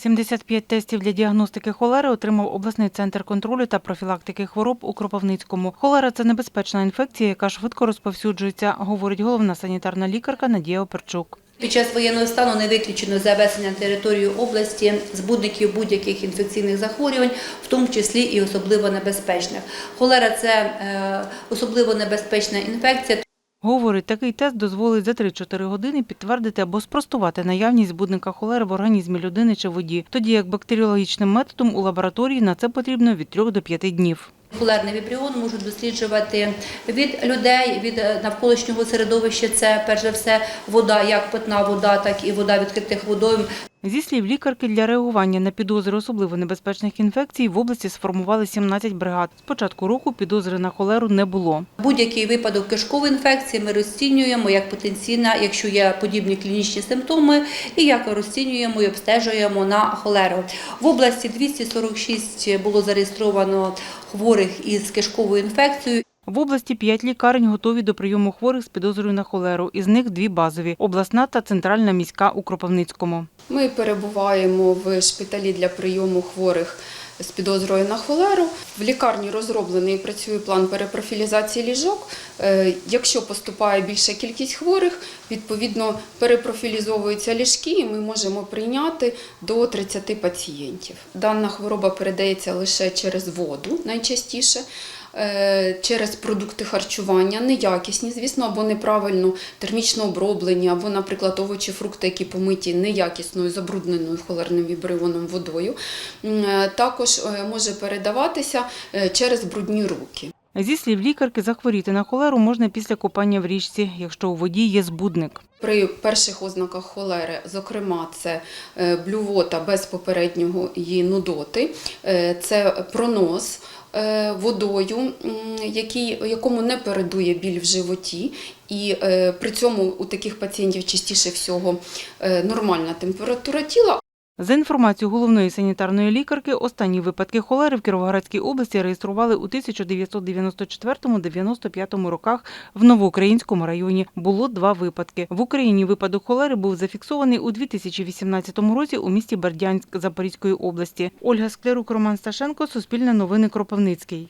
75 тестів для діагностики холери отримав обласний центр контролю та профілактики хвороб у Кропивницькому. Холера це небезпечна інфекція, яка швидко розповсюджується, говорить головна санітарна лікарка Надія Оперчук. Під час воєнного стану не виключено завезення на територію області збудників будь-яких інфекційних захворювань, в тому числі і особливо небезпечних. Холера це е, особливо небезпечна інфекція. Говорить, такий тест дозволить за 3-4 години підтвердити або спростувати наявність збудника холери в організмі людини чи воді, тоді як бактеріологічним методом у лабораторії на це потрібно від 3 до 5 днів. Холерний вібріон можуть досліджувати від людей, від е, навколишнього середовища. Це перш за все вода, як питна вода, так і вода відкритих водойм. Зі слів лікарки, для реагування на підозри особливо небезпечних інфекцій в області сформували 17 бригад. З початку року підозри на холеру не було. Будь-який випадок кишкової інфекції ми розцінюємо як потенційна, якщо є подібні клінічні симптоми, і як розцінюємо і обстежуємо на холеру. В області 246 було зареєстровано хворих із кишковою інфекцією. В області 5 лікарень готові до прийому хворих з підозрою на холеру. Із них дві базові – обласна та центральна міська у Кропивницькому. Ми перебуваємо в шпиталі для прийому хворих з підозрою на холеру. В лікарні розроблений і працює план перепрофілізації ліжок. Е, Якщо поступає більша кількість хворих, відповідно перепрофілізовуються ліжки, і ми можемо прийняти до 30 пацієнтів. Дана хвороба передається лише через воду найчастіше. Е, Через продукти харчування, неякісні, звісно, або неправильно термічно оброблені, або, наприклад, овочі, фрукти, які помиті неякісною, забрудненою холерним вібрионом водою. Е, Також е, може передаватися через брудні руки. Зі слів лікарки, захворіти на холеру можна після купання в річці, якщо у воді є збудник. При перших ознаках холери, зокрема, це е, блювота без попереднього її нудоти, е, це пронос е, водою, якому не передує біль в животі, і при цьому у таких пацієнтів частіше всього нормальна температура тіла, За інформацією головної санітарної лікарки, останні випадки холери в Кіровоградській області реєстрували у 1994-95 роках в Новоукраїнському районі. Було два випадки. В Україні випадок холери був зафіксований у 2018 році у місті Бердянськ Запорізької області. Ольга Склярук, Роман Сташенко, Суспільне новини Кропивницький.